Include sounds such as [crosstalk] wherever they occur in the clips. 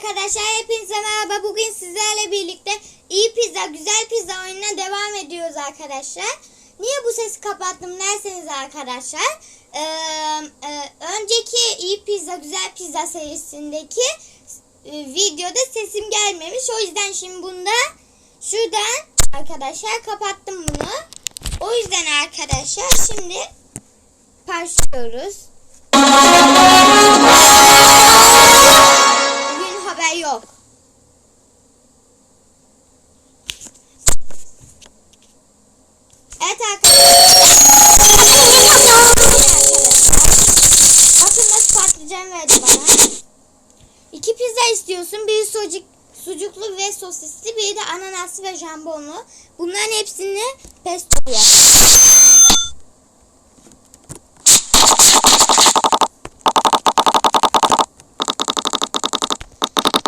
arkadaşlar hepinize merhaba. Bugün sizlerle birlikte iyi pizza, güzel pizza oyununa devam ediyoruz arkadaşlar. Niye bu sesi kapattım derseniz arkadaşlar. Ee, e, önceki iyi pizza, güzel pizza serisindeki e, videoda sesim gelmemiş. O yüzden şimdi bunda şuradan arkadaşlar kapattım bunu. O yüzden arkadaşlar şimdi başlıyoruz. Sosisli. Biri de ananaslı ve jambonlu. Bunların hepsini pesto yap.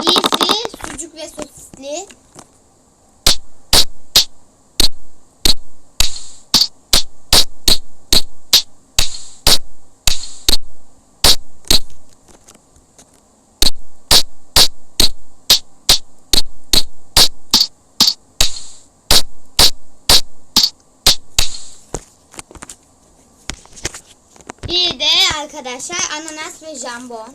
İyisi sucuk ve sosisli. Bir de arkadaşlar ananas ve jambon.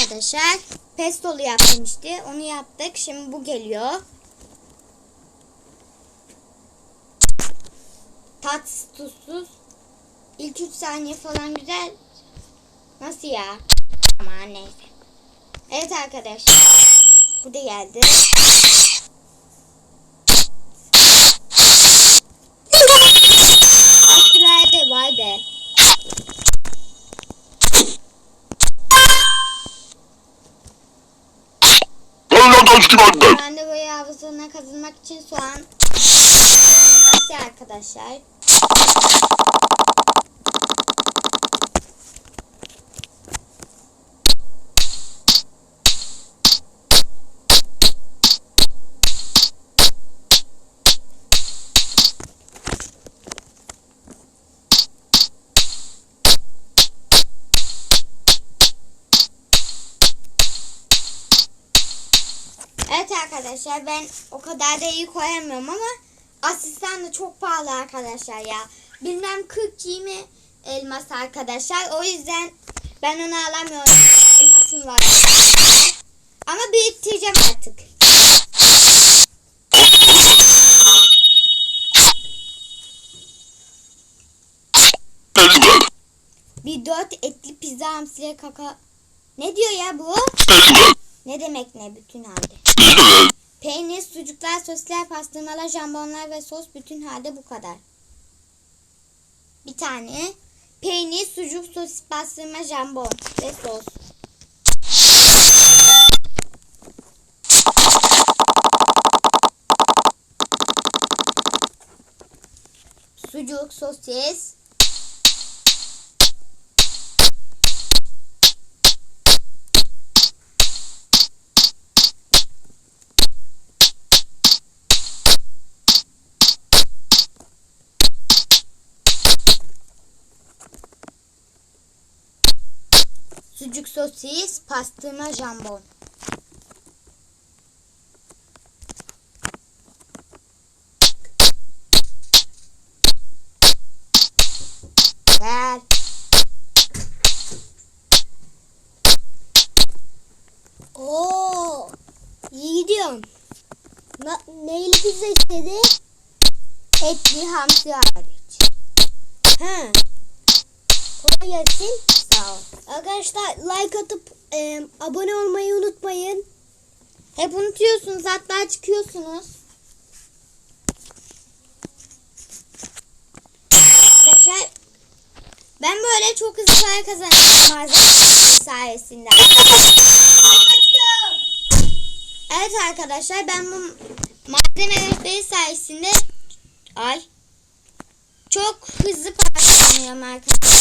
Arkadaşlar pestolu yapmıştı. Onu yaptık. Şimdi bu geliyor. Tatsız tuzsuz. İlk 3 saniye falan güzel. Nasıl ya? Ama neyse. Evet arkadaşlar. Bu da geldi. Askılarda vay be. Ben de böyle havuzuna kazınmak için soğan. Nasıl arkadaşlar? Evet arkadaşlar ben o kadar da iyi koyamıyorum ama asistan da çok pahalı arkadaşlar ya. Bilmem 40-20 elmas arkadaşlar. O yüzden ben onu alamıyorum. Elmasım var. Ama biriktireceğim artık. Bir dört etli pizza hamsiye kaka. Ne diyor ya bu? Ne demek ne bütün halde? Peynir, sucuklar, sosisler, pastırmalar, jambonlar ve sos bütün halde bu kadar. Bir tane peynir, sucuk, sosis, pastırma, jambon ve sos. Sucuk, sosis, sucuk, sosis, pastırma, jambon. Ver. Oo, iyi gidiyorsun. Na, neyli pizza istedi? Etli hamsi hariç. He. Kolay gelsin. Arkadaşlar like atıp e, abone olmayı unutmayın. Hep unutuyorsunuz hatta çıkıyorsunuz. Arkadaşlar ben böyle çok hızlı para kazanıyorum malzeme sayesinde. Evet arkadaşlar ben bu malzeme rehberi sayesinde ay çok hızlı para kazanıyorum arkadaşlar.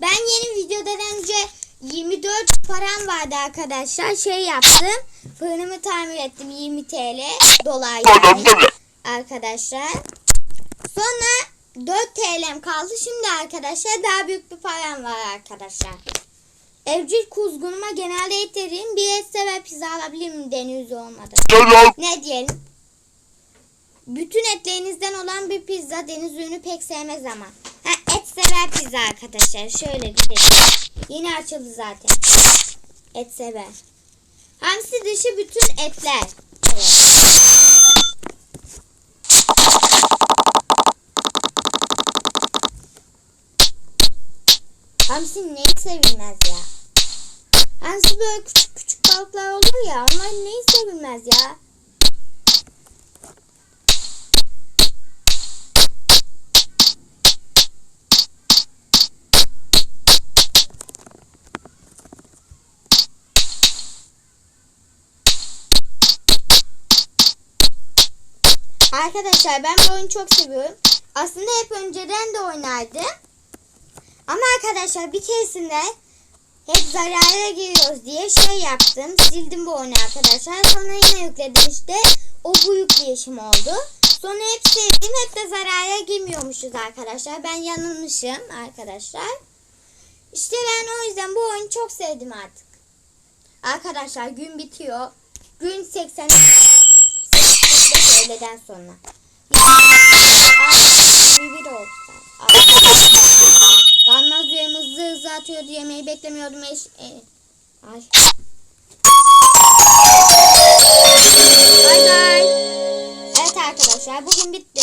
Ben yeni videodan önce 24 param vardı arkadaşlar. Şey yaptım. Fırınımı tamir ettim 20 TL dolar yani arkadaşlar. Sonra 4 TL'm kaldı. Şimdi arkadaşlar daha büyük bir param var arkadaşlar. Evcil kuzgunuma genelde et. Bir et sever pizza alabilir miyim deniz olmadı. Ne diyelim? Bütün etlerinizden olan bir pizza deniz ürünü pek sevmez ama. Ha, et sever pizza arkadaşlar. Şöyle gidelim. Yeni açıldı zaten. Et sever. Hamsi dışı bütün etler. Evet. Hamsi neyi sevilmez ya? Hamsi böyle küçük küçük balıklar olur ya. Onlar neyi sevilmez ya? Arkadaşlar ben bu oyunu çok seviyorum. Aslında hep önceden de oynardım. Ama arkadaşlar bir keresinde hep zarara giriyoruz diye şey yaptım. Sildim bu oyunu arkadaşlar. Sonra yine yükledim işte. O bu yükleyişim oldu. Sonra hep sevdim. Hep de zarara girmiyormuşuz arkadaşlar. Ben yanılmışım arkadaşlar. İşte ben o yüzden bu oyunu çok sevdim artık. Arkadaşlar gün bitiyor. Gün 80 öğleden sonra. [laughs] Bir bir oldu. Ganmaz hızlı hızlı atıyordu yemeği beklemiyordum. Eş... E... Ay. Bay bay. Evet arkadaşlar bugün bitti.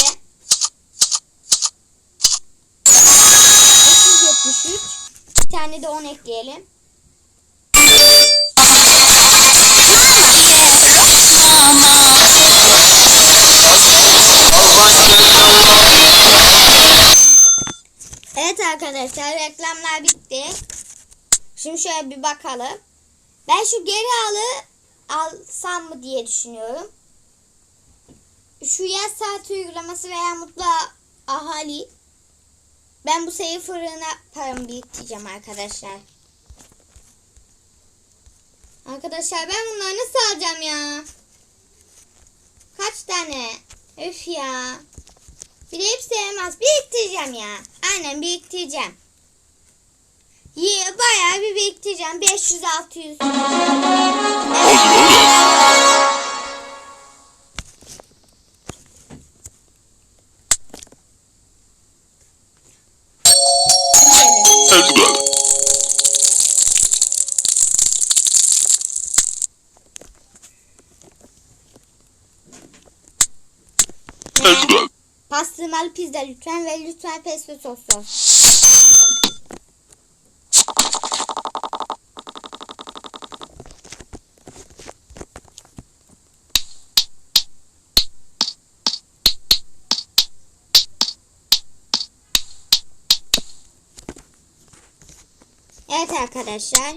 373. Bir tane de 10 ekleyelim. Arkadaşlar reklamlar bitti. Şimdi şöyle bir bakalım. Ben şu geri alı alsam mı diye düşünüyorum. Şu yaz saat uygulaması veya mutlu ahali. Ben bu sayı fırına paramı biriktireceğim arkadaşlar. Arkadaşlar ben bunları nasıl alacağım ya? Kaç tane? Öf ya. Bir de hepsi elmas. Biriktireceğim ya. Aynen biriktireceğim. Bayağı bir biriktireceğim. 500 Pastırmalı pizza lütfen ve lütfen pesto soslu. Evet arkadaşlar.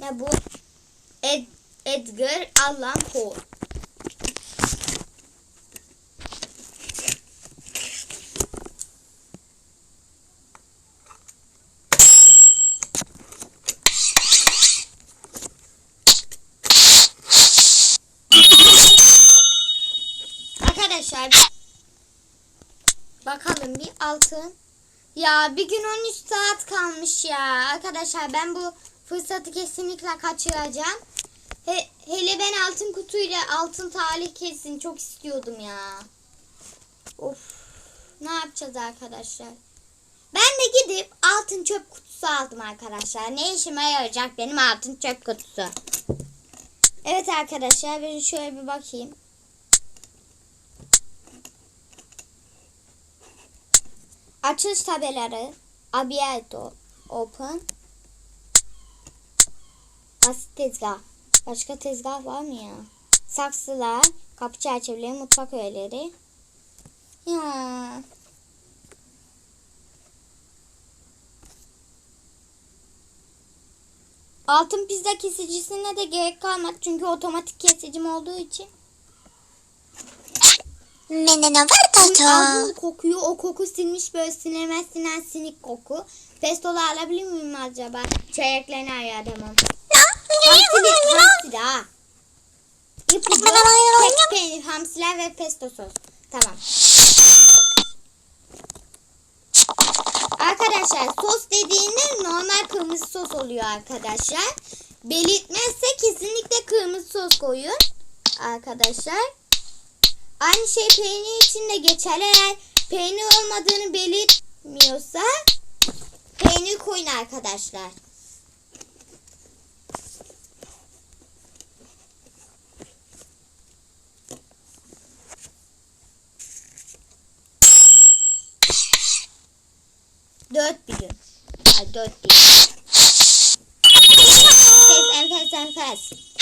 Ne bu? Ed Edgar Allan Poe. Ezber. Arkadaşlar bir- bakalım bir altın. Ya bir gün 13 saat kalmış ya. Arkadaşlar ben bu fırsatı kesinlikle kaçıracağım. He, hele ben altın kutuyla altın talih kesin çok istiyordum ya. Of. Ne yapacağız arkadaşlar? Ben de gidip altın çöp kutusu aldım arkadaşlar. Ne işime yarayacak benim altın çöp kutusu? Evet arkadaşlar ben şöyle bir bakayım. Açılış tabelaları. Abierto. Open. Basit tezgah. Başka tezgah var mı ya? Saksılar. Kapı çerçeveleri. Mutfak öğeleri. Ya. Altın pizza kesicisine de gerek kalmadı. Çünkü otomatik kesicim olduğu için. Menene var Ağzım kokuyor. O koku silmiş böyle sinemez sinen sinik koku. Pestolu alabilir miyim acaba? Çayaklarını ayarlamam. Hamsili, hamsili ha. İpucu, tek peynir, hamsiler ve pesto sos. Tamam. Arkadaşlar sos dediğinde normal kırmızı sos oluyor arkadaşlar. Belirtmezse kesinlikle kırmızı sos koyun. Arkadaşlar. Aynı şey peynir için de geçerli. Eğer peynir olmadığını belirtmiyorsa peynir koyun arkadaşlar. Dört bilim. Ay dört değil. Enfes enfes enfes.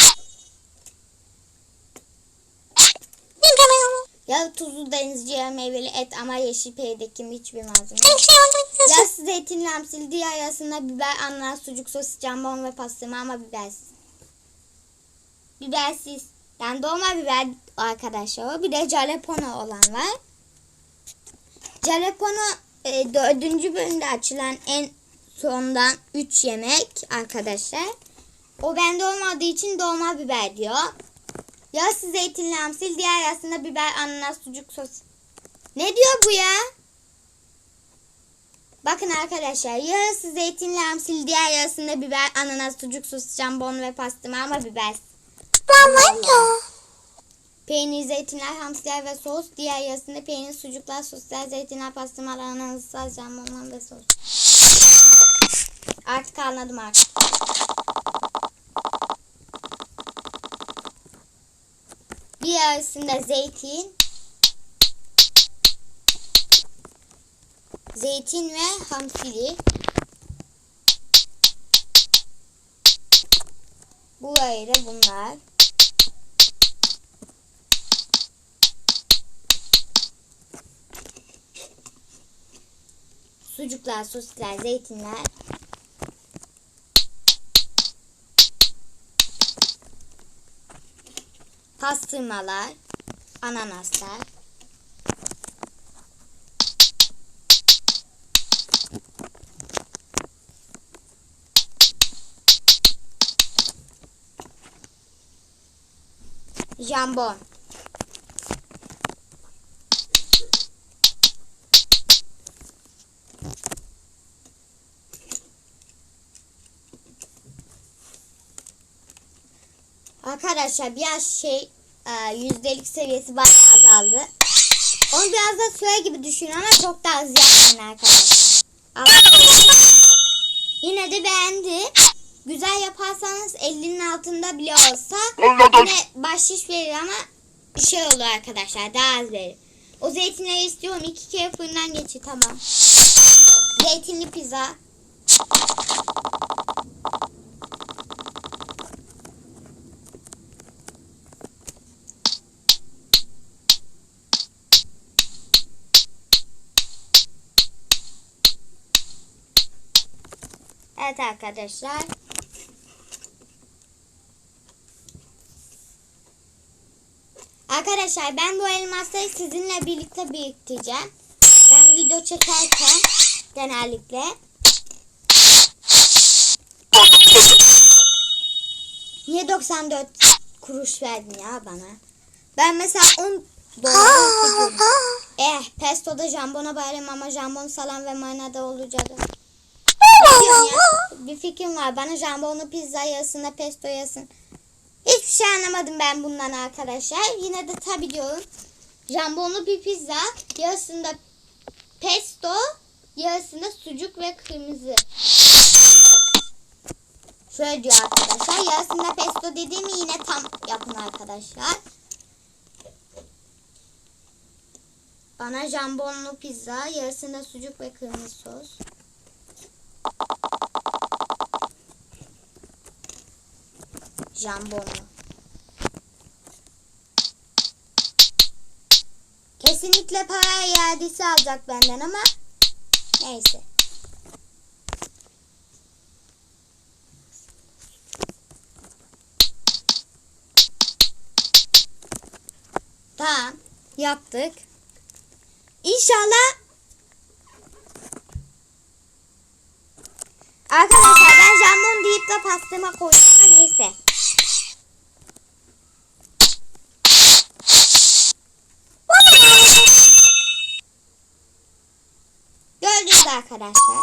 Ya tuzlu denizciye meyveli et ama yeşil peydeki hiçbir malzeme. yok. Yağ zeytin lamsil diğer arasında biber, ananas, sucuk, sosis, jambon ve pastırma ama bibersiz. Bibersiz. Yani dolma biber arkadaşlar o. Bir de jalapeno olan var. Jalapeno e, dördüncü bölümde açılan en sondan 3 yemek arkadaşlar. O bende olmadığı için dolma biber diyor. Yağsız zeytin lamsil diğer arasında biber, ananas, sucuk, sos. Ne diyor bu ya? Bakın arkadaşlar yarısı zeytin lamsil diğer yarısında biber, ananas, sucuk, sos, jambon ve pastırma ama biber. Peynir, zeytinler, hamsiler ve sos. Diğer yarısında peynir, sucuklar, soslar, zeytinler, pastırmalar, ananaslar, jambonlar ve sos. Artık anladım artık. Yarısında zeytin, zeytin ve hamsili. Bu ayrı bunlar. Sucuklar, sosisler, zeytinler. Pastırmalar, ananaslar. Jambon. Arkadaşlar biraz şey e, yüzdelik seviyesi bayağı azaldı. Onu biraz da süre gibi düşünün ama çok da hızlı yapmayın arkadaşlar. Yine de beğendi. Güzel yaparsanız 50'nin altında bile olsa yine bahşiş verir ama şey olur arkadaşlar daha az verir. O zeytinleri istiyorum. iki kere fırından geçir tamam. Zeytinli pizza. Evet arkadaşlar. Arkadaşlar ben bu elmasları sizinle birlikte biriktireceğim. Ben video çekerken genellikle Niye 94 kuruş verdin ya bana? Ben mesela 10 dolar. [laughs] Eh pestoda jambona bayram ama jambon salam ve marinada olacak. Ya. Bir fikrim var. Bana jambonlu pizza yarısında pesto yarısın. Hiçbir şey anlamadım ben bundan arkadaşlar. Yine de tabi diyorum. Jambonlu bir pizza yarısında pesto yarısında sucuk ve kırmızı. Şöyle diyor arkadaşlar. Yarısında pesto dediğimi yine tam yapın arkadaşlar. Bana jambonlu pizza, yarısında sucuk ve kırmızı sos. Jambonlu. Kesinlikle para iadesi alacak benden ama neyse. Tamam. Yaptık. İnşallah Arkadaşlar ben jambon deyip de pastama koydum ama neyse. Arkadaşlar.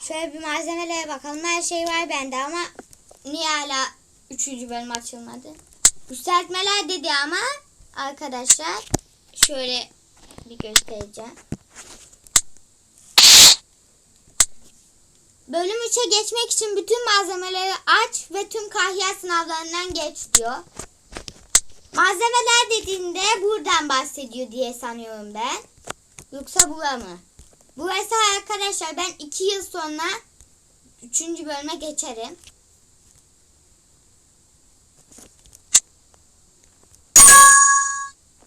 Şöyle bir malzemelere bakalım. Her şey var bende ama niye hala 3. bölüm açılmadı? Yükseltmeler dedi ama arkadaşlar şöyle bir göstereceğim. Bölüm 3'e geçmek için bütün malzemeleri aç ve tüm kahya sınavlarından geç diyor. Malzemeler dediğinde buradan bahsediyor diye sanıyorum ben. Yoksa bura mı? Burası arkadaşlar ben 2 yıl sonra 3. bölüme geçerim.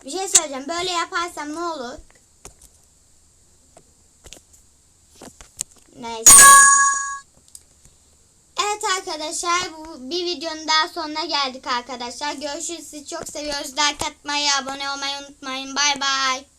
Bir şey söyleyeceğim. Böyle yaparsam ne olur? Neyse. Evet arkadaşlar bu bir videonun daha sonuna geldik arkadaşlar. Görüşürüz. Sizi çok seviyoruz. Like atmayı, abone olmayı unutmayın. Bay bay.